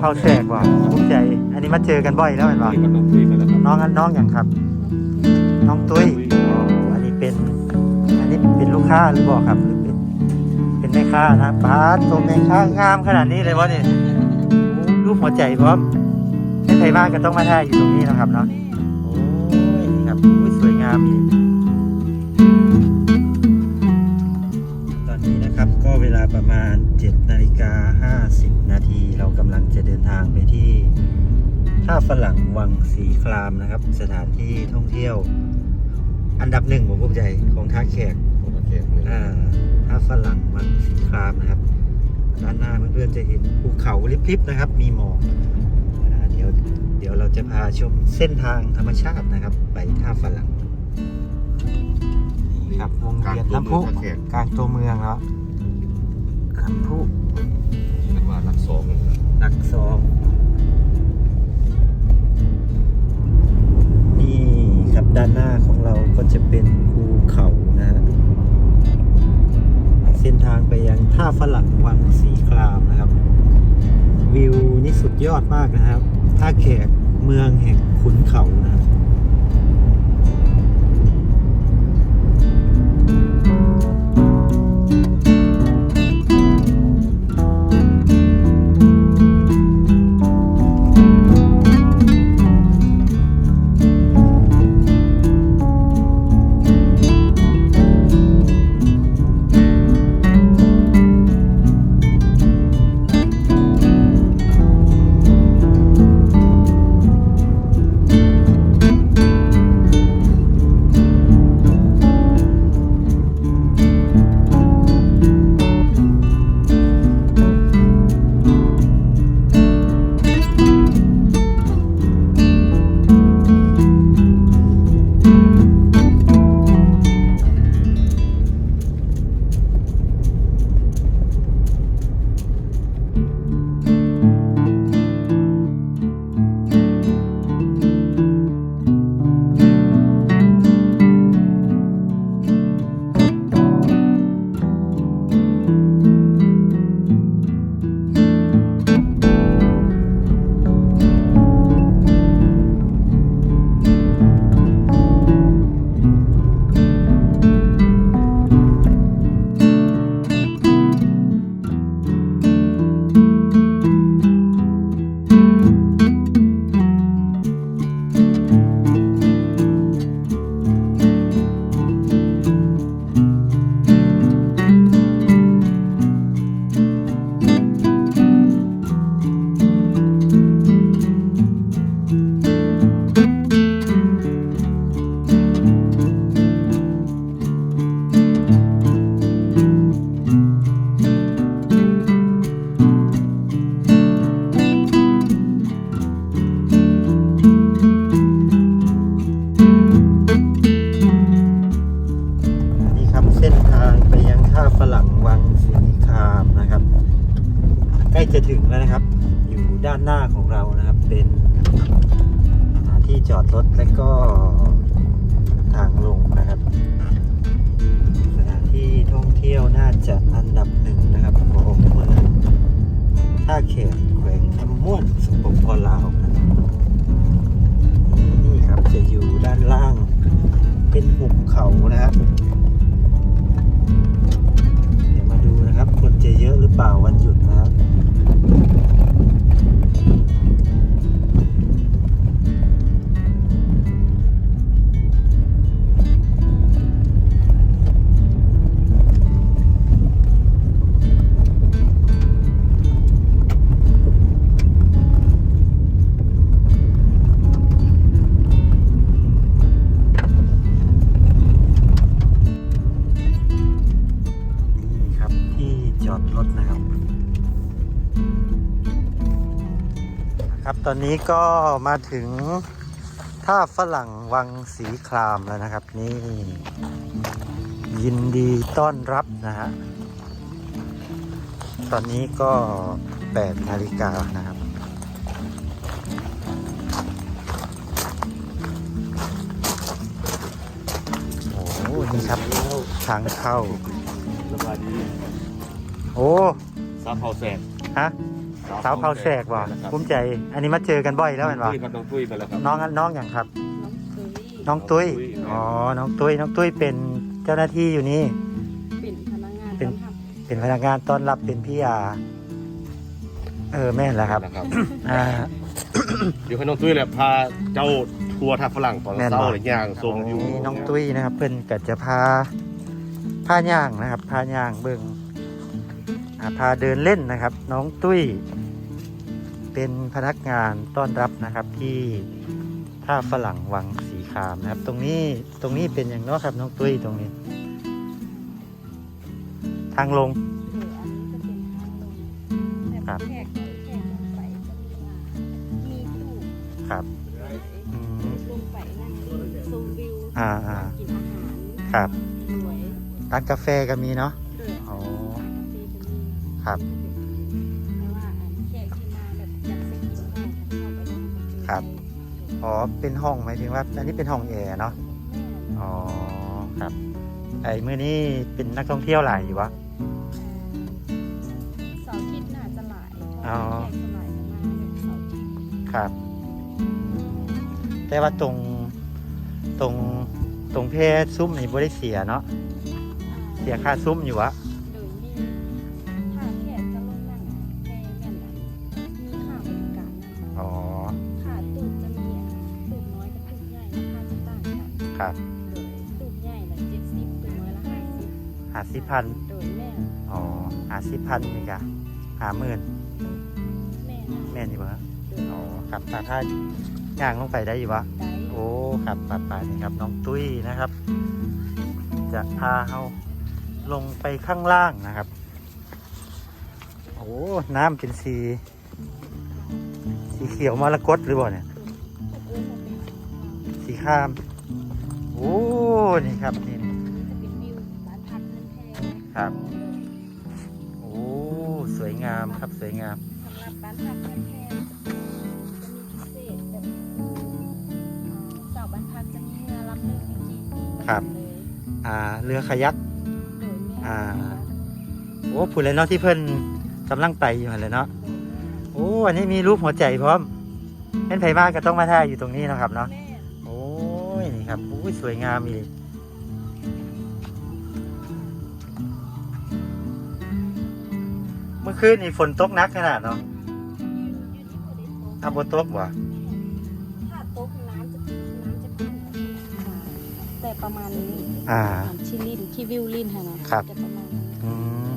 เขาแสกว่ะภูมิใจ อันนี้มาเจอกันบ่อยแล้วเห็นป่ะนี่ก็ต้องคุยกันแล้วครับน้องอันน้องอย่างครับ น้องตุ้ยอ๋ออันนี้เป็น อันนี้เป็นลูกค้าหรือบอกครับหรือเป็น เป็นแม่ค้านะป้าดตัวแม่ค้างามขนาดนี้เลยวะเนี่ยโอ้รูปหัวใจพร้อมให้ใครบ้านก็ต้องมาถ่ายอยู่ตรงนี้นะครับเนาะโอ้ยนี่ครับอุ้ยสวยงามอี นนี้นะครับ ก็เวลาประมาณ7นาฬิกา50 นาทีเรากำลังจะเดินทางไปที่ท่าฝรั่งวังสีครามนะครับ สถานที่ท่องเที่ยว อันดับหนึ่งผมภูมิใจของท่าแขกโอเคหนึ่งอ่าท่าฝรั่งวังสีครามนะครับ ด้านหน้าเพื่อนๆจะเห็นภูเขาลิบๆนะครับ มีหมอกอ่าเดี๋ยวเดี๋ยวเราจะพาชมเส้นทางธรรมชาตินะครับ ไปท่าฝรั่ง นี่ครับวงเวียนน้ำพุกลางตัวเมืองท่าแขกกลางตัวเมืองแล้วน้ำพุนี่นึกว่าหลักสองเลยนะหนักสองนี่ครับด้านหน้าของเราก็จะเป็นภูเขานะฮะเส้นทางไปยังท่าฝรั่งวังสีครามนะครับ วิวนี่สุดยอดมากนะครับท่าแขกเมืองแห่งขุนเขานะครับ ฝรั่งวังสีคามนะครับ ใกล้จะถึงแล้วนะครับ อยู่ด้านหน้าของเรานะครับ เป็นสถานที่จอดรถและก็ทางลงนะครับ สถานที่ท่องเที่ยวน่าจะอันดับหนึ่งนะครับของเมืองท่าแขกแขวงคำม่วนสปปลาวครับนี่ครับจะอยู่ด้านล่าง เป็นหุบเขานะครับ ครับ คนจะเยอะหรือเปล่าวันหยุด อนนี้ก็มาถึงท่าฝรั่งวังสีครามแล้วนะครับ นี่ ยินดีต้อนรับนะฮะตอนนี้ก็8นาฬิกานะครับ โอ้โหนี่ครับทางเข้า สบายดี โอ้ซาเผาแสนฮะ สาวเผาแสกบ่ภูมิใจ อันนี้มาเจอกันบ่อยแล้วน้เห็อนงบ่ตุ้ยครับน้องตุ้ยไปแล้วครับน้องน้องอย่างครับน้องเคยน้องตุ้ยอ๋อน้องตุ้ยน้องตุ้ยเป็นเจ้าหน้าที่อยู่นี่ เป็นพนักงานเป็นต้อนรับเป็นพนักงานต้อนรับเป็นพี่อาเออแม่นแล้วครับนะครับอ่าอยู่ให้น้องตุ้ยเนี่ยพาเจ้าทัวร์ทับฝรั่งตอนแม่นบ่เช้าอะไรย่างทรงอยู่นี่น้องตุ้ยนะครับ เพิ่นก็จะพาพาย่างนะครับพาย่างเบิ่งอ่าพาเดินเล่นนะครับ น้องตุ้ย เป็นพนักงานต้อนรับนะครับที่ท่าฝรั่งวังสีครามนะครับ ตรงนี้ตรงนี้เป็นอย่างเน้อครับน้องตุ้ยตรงนี้ ทางลงเอออันนี้จะเป็นทางลงแต่ครับแขกแขกลงไปจะมีอ่ามีตู้ครับเลยอืมลงไปนั่งชมวิวอ่าอ่ากินอาหารครับสวยร้านกาแฟก็มีเนาะเลยอ๋อคาเฟ่จะมีครับ อ๋อ เป็นห้องหมายถึงว่า อันนี้เป็นห้องแอร์เนาะ อ๋อ ครับ ไอ้มื้อนี้เป็นนักท่องเที่ยวหลายอยู่วะ เสาร์อาทิตย์น่าจะหลายเพราะอ๋อว่าแขกจะหลายกันมากเลยเสาร์อาทิตย์ครับ แต่ว่าตรง ตรง ตรงเพศซุ้มนี่บ่ได้เสียเนาะ เสียค่าซุ้มอยู่วะ พันโดยแม่อ๋อหาสิพันนี่กะหาหมื่นแม่นะแม่นอยู่วะโดยอ๋อครับแต่ถ้าย่างลงไปได้อยู่วะได้โอ้ครับป่าป่านี่ครับ น้องตุ้ยนะครับ จะพาเขาลงไปข้างล่างนะครับ โอ้ น้ำเป็นสี สีเขียวมรกตหรือเปล่าเนี่ยเออจะเป็นสีข้าม โอ้ นี่ครับนี่ ครับ โอ้ สวยงามครับสวยงาม สำหรับบ้านพักเงินแพงจะมีพิเศษแบบอ่าเสาบ้านพักจะมีเรือลำหนึ่งจริงๆครับ เลยอ่าเรือคายัก โดยแม่อ่า โอ้ผู้เลยเนาะที่เพิ่นกำลังไปอยู่หั่นเลยเนาะโอ้อันนี้มีรูปหัวใจพร้อมเป็นไผมากก็ต้องมาถ่ายอยู่ตรงนี้เนาะครับเนาะแม่โอ้ยนี่ครับโอ้ยสวยงามอีกเมื่อคืนนี่ฝนตกหนักขนาดเนาะอาบตกว่ะถ้าตกน้ำจะน้ำจะขึ้นแต่ประมาณนี้อ่าอ่านที่ลิ้นที่วิวลิ้นค่ะนะครับจะประมาณนี้อืม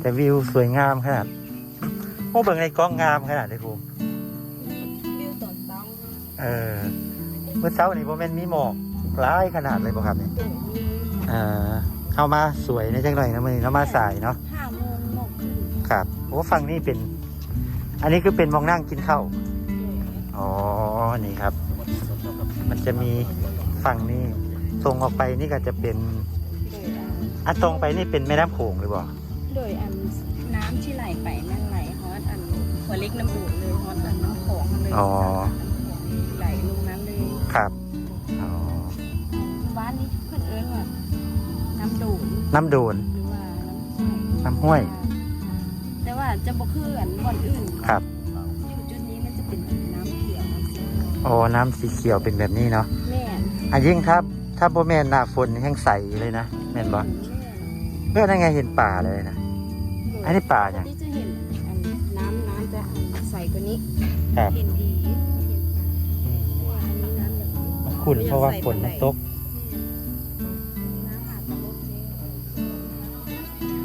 แต่วิวสวยงามขนาดโอ้เบิ่งในกล้องงามขนาดเลยครูวิวตอนเช้าเออเมื่อเช้านี่โมเมนมีหมอกร้ายขนาดเลยบ่ครับเนี่ยโดยมีอ่าเข้ามาสวยในจังหน่อยนะมือนี้เนาะมาสายเนาะ ครับโอ้ฝั่งนี้เป็น อันนี้คือเป็นมองนั่งกินข้าวโดยอ๋อนี่ครับ มันจะมีฝั่งนี้ตรงออกไปนี่ก็จะเป็นโดยอันอะตรงไปนี่เป็นแม่น้ำโขงหรือเปล่าโดยอันน้ำที่ไหลไปนั่นไหลฮอตอันหัวเล็กน้ำบูดเลยฮอตอันน้ำของเลยอ๋อไหลลงนั้นเลยครับอ๋อบ้านนี้เพื่อนเอิ้นว่าน้ำดูดน้ำโดนหรือว่าน้ำห้วยแต่ว่า จะบ่คืออันบ่อนอื่นครับ อยู่จุดนี้มันจะเป็นน้ำเขียวน้ำสีอ๋อน้ำสีเขียวเป็นแบบนี้เนาะแม่นอะยิ่งครับ ถ้าโบแมนหน้าฝนแห้งใสเลยนะแม่นบ่เพื่อนั่นไงเห็นป่าเลยนะ อันนี้ป่าเนี่ยที่จะเห็นอันน้ำน้ำจะใสกว่านี้ครับ เห็นดีเห็นป่าอืมเพราะว่าอันนี้น้ำแบบมันขุ่นเพราะว่าฝนมันตก น้ำอาจจะลดเยอะ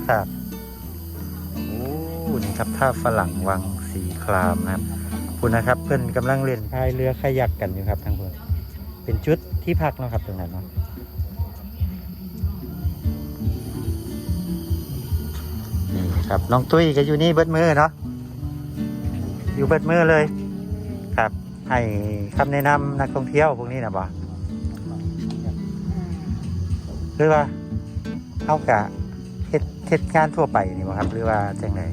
ครับโอ้นี่ ครับท่าฝรั่งวังสีครามนะครับคุณนะครับเพื่อนกำลังเล่นพายเรือขยักกันอยู่ครับทางเพื่อนเป็นจุดที่พักนะครับตรงนั้นเนาะนี่ครับน้องตุ้ยก็อยู่นี่เบิดมือเนาะอยู่เบิดมือเลย ครับ ให้คำแนะนำนักท่องเที่ยวพวกนี้นะบ่หรือว่าเอากะเฮ็ดเฮ็ดงานทั่วไปนี่บ่ครับ หรือว่าจังได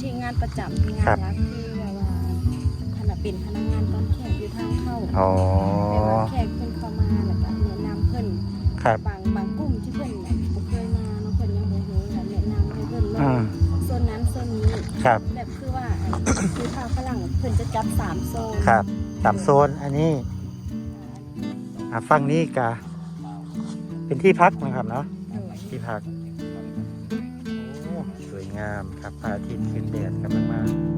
ที่อันที่งานประจำที่งานครับยักษ์ที่แบบว่าขณะเป็นพนักงานตอนแขกอยู่ทางเข้าอ๋อแต่ว่าแขกเพิ่นเข้ามาแล้วก็แนะนำเพิ่นครับบางบางกลุ่มที่เพิ่นแบบบ่เคยมาเนาะเพิ่นยังบ่รู้แล้วแนะนำให้เพิ่นลอืองมสครับแบบคือว่าอันคือทางฝรั่งเพิ่นจะจับสามโซนครับตามโซนอันนี้อ่าฝั่งนี้กะเป็นที่พักนะครับเนาะเออที่พักโอ้สวยงามครับ พระอาทิตย์ขึ้นแดดกันมาก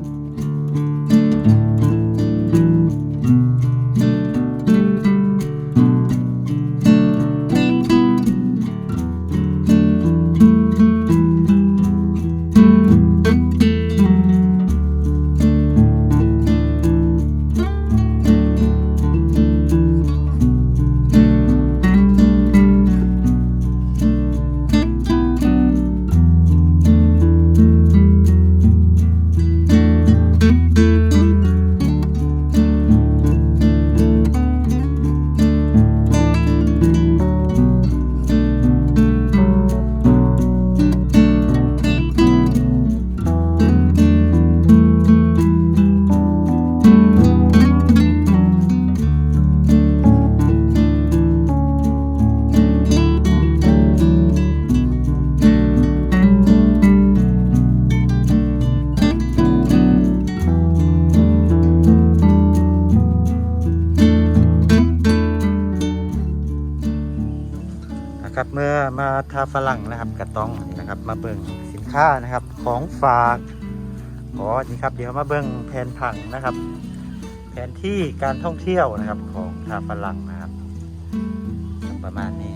เบิ่งสินค้านะครับ ของฝากอ๋อนี่ครับ เดี๋ยวมาเบิ่งแผนผังนะครับ แผนที่การท่องเที่ยวนะครับของทาฝรั่งนะครับประมาณนี้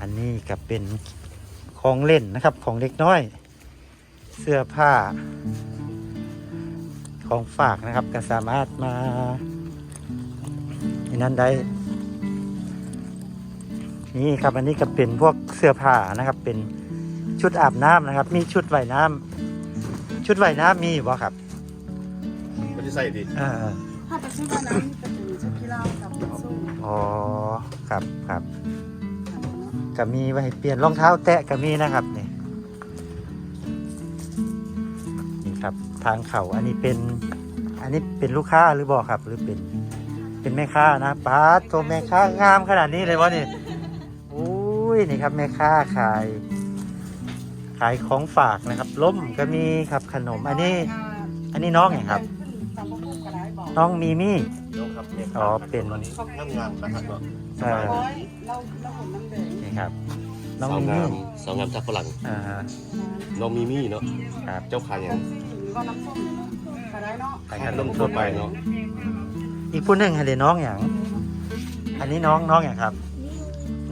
อันนี้ก็เป็นของเล่นนะครับของเด็กน้อย เสื้อผ้า ของฝากนะครับก็สามารถมาในนั้นได้ นี่ครับอันนี้ก็เป็นพวกเสื้อผ้านะครับ เป็นชุดอาบน้ำนะครับ มีชุดว่ายน้ำชุดว่ายน้ำมีบ่ครับไม่ได้ใส่ดิอ่าถ้าไปซื้อวันนั้นก็จะมีชุดกีฬากับสู้อ๋อครับครับก็มีไว้ให้เปลี่ยนรองเท้าแตะก็มีนะครับนี่นี่ครับทางเขาอันนี้เป็นอันนี้เป็นลูกค้าหรือบ่ครับหรือเป็น เป็นแม่ค้านะป้าดตัวแม่ค้างามขนาดนี้เลยวะนี่อุ้ ยนี่ครับแม่ค้าขาย ขายของฝากนะครับล้มก็มีครับขนม อันนี้ อันนี้น้องไงครับ น้องมีมี่น้องครับเนี่ยอ๋อเป็น ตอนนี้งามงามนะครับเนาะเออนี่ครับ น้องมีสาวมี่งามสาวงามจากฝรั่งอ่าฮะ น้องมีมี่เนาะครับ เจ้าขายอย่างก็น้ำส้มก็ได้เนาะขายขขนนมมทั่ทั่ววไปไปเนาะอีกผู้หนึ่งให้เดี๋ยวน้องอย่าง อันนี้น้องน้องอย่างครับ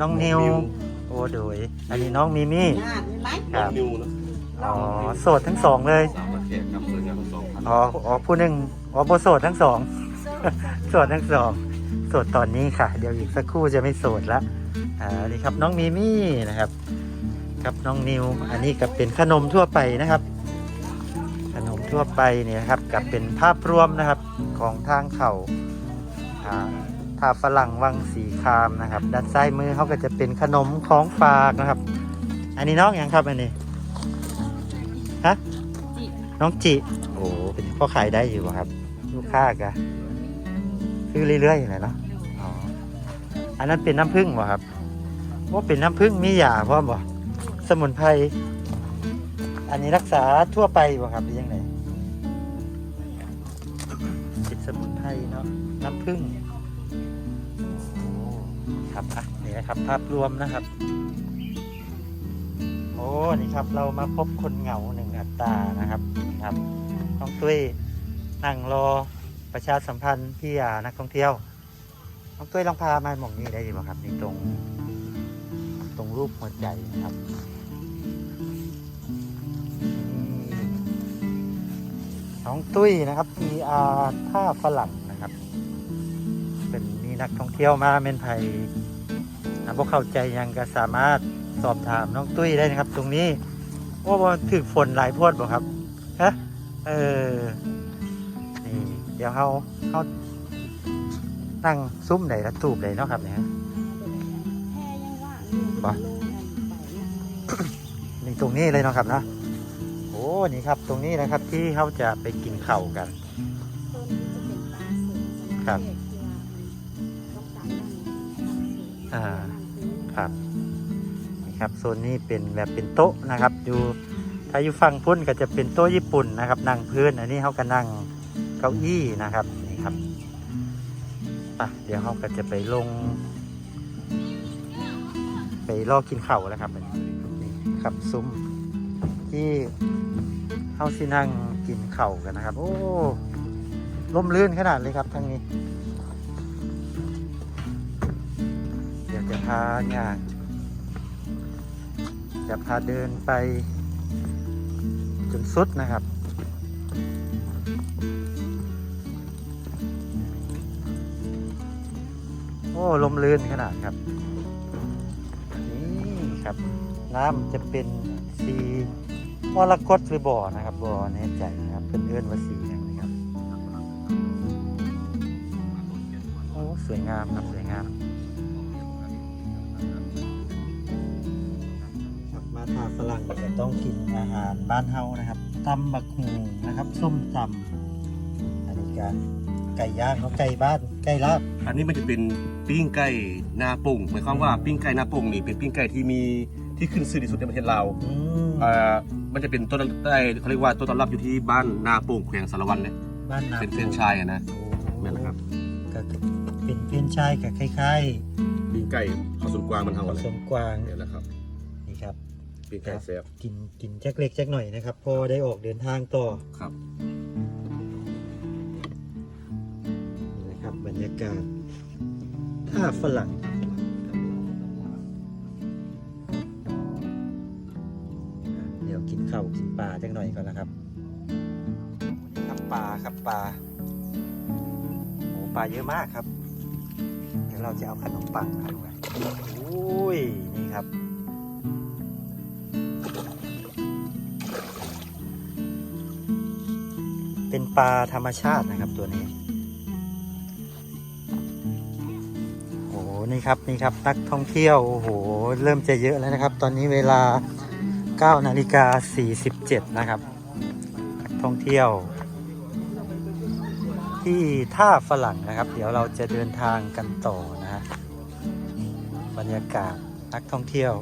น้องนิวโอ้โดย อันนี้น้องมีมี่อ่าเห็นไหมคน้อรังบนิวเนาะอ๋อโสดทั้งสองเลย สาวมาแขกครับสวยงามทั้งสองพันอ๋ออ๋อผู้หนึ่งอ๋อโบโสดทั้งสอง โสดทั้งสอง โสดตอนนี้ค่ะ เดี๋ยวอีกสักครู่จะไม่โสดละอ่านี่ครับน้องมีมี่นะครับ ครับน้องนิว อันนี้ก็เป็นขนมทั่วไปนะครับ ขนมทั่วไปเนี่ยนะครับกับเป็นภาพรวมนะครับของทางเขาอ่าท่าฝรั่งวังสีคามนะครับ ด้านซ้ายมือเขาก็จะเป็นขนมของฝากนะครับ อันนี้น้องอย่างครับอันนี้ฮะน้องจิโอ้เป็นพ่อขายได้อยู่ครับ ลูกค้ากะซื้อเรื่อยๆเลยเนาะอ๋ออันนั้นเป็นน้ำผึ้งบ่ครับว่าเป็นน้ำผึ้งมียาพร้อมบ่สมุนไพรอันนี้รักษาทั่วไปบ่ครับหรือยังไงจิตสมุนไพรเนาะน้ำผึ้ง นะครับ ภาพรวมนะครับ โอ้นี่ครับ เรามาพบคนเหงาหนึ่งอัตรานะครับนี่ครับน้องตุ้ยนั่งรอประชาสัมพันธ์พี่อานักท่องเที่ยวน้องตุ้ยลองพามาหมองนี้ได้ไหมครับนี่ตรง ตรงรูปหัวใจนะครับน้องตุ้ยนะครับ PR ท่าฝรั่งนะครับ เป็นมีนักท่องเที่ยวมาเมนไทย นะพวกเข้าใจยังก็สามารถสอบถามน้องตุ้ยได้นะครับ ตรงนี้ว่าบ่ถึกฝนหลายโพดบ่ครับฮะเออนี่เดี๋ยวเขาเขานั่งซุ้มไหนละตูบไหนเนาะครับเนี่ยแค่ยังว่างอยู่ปะโลนั่นไปนะนี่ตรงนี้เลยเนาะครับนะโอ้นี่ครับตรงนี้นะครับที่เขาจะไปกินเข่าวกันต้นนี้จะเป็นปลาเสือครับ ครับนี่ครับโซนนี้เป็นแบบเป็นโต๊ะนะครับ อยู่ถ้าอยู่ฝั่งพุ่นก็จะเป็นโต๊ะญี่ปุ่นนะครับ นั่งพื้นอันนี้เขาก็นั่งเก้าอี้นะครับนี่ครับไปะเดี๋ยวเขาก็จะไปลง ไปรอกินข้าวแล้วครับนี่ครับซุ้มที่เฮาสินั่งกินข้าวกันนะครับ โอ้ล่มลื่นขนาดเลยครับทั้งนี้ เดี๋ยวจะพาเนี่ยจะพาเดินไปจนสุดนะครับ โอ้ลมลื่นขนาดครับ นี่ครับ น้ำจะเป็นสีมรกตหรือบ่อนะครับบ่อแน่ใจนะครับเป็นเอื้อนว่าสีอย่างนี้ครับโอ้สวยงามครับสวยงาม ทานฝรั่งจะต้องกินอาหารบ้านเฮานะครับตำบักหูนะครับ ส้มตำอันนี้ก็ไก่ย่างเขาไก่บ้านไก่ลาบอันนี้มันจะเป็นปิ้งไก่หน้าโป่งหมายความว่าปิ้งไก่หน้าโป่งนี่เป็นปิ้งไก่ที่มีที่ขึ้นชื่อที่สุดในประเทศลาวอืมเอ่อมันจะเป็นต้นได้เขาเรียกว่าต้นตำรับอยู่ที่บ้านนาโป่งแขวงสารวันเนี่ยบ้านนาเป็นเฟรนไชายอะนะโอ้นั่นแหละครับก็เป็นเฟรนไชายกับคล้ายปิ้งไก่ข้าวสวนกวางมันๆเท่าผกันเลสยมกวาง เนี่ยแหละครับนี่ครับ ปิ้งไก่แซ่บกินกินแจ็คเล็กแจ็คหน่อยนะครับพอได้ออกเดินทางต่อครับนี่นะครับบรรยากาศท่าฝรั่งเดี๋ยวกินข้าวกินปลาจักหน่อยก่อนนะครับครับปลาครับปลาโอ้ปลาเยอะมากครับ เดี๋ยวเราจะเอาขนมปังมาด้วยโอ้ยนี่ครับ เป็นปลาธรรมชาตินะครับตัวนี้ โอ้โห นี่ครับนี่ครับนักท่องเที่ยว โอ้โห เริ่มจะเยอะแล้วนะครับ ตอนนี้เวลา9นาฬิกา47นะครับ นักท่องเที่ยว ที่ท่าฝรั่งนะครับ เดี๋ยวเราจะเดินทางกันต่อนะฮะบรรยากาศนักท่องเที่ยว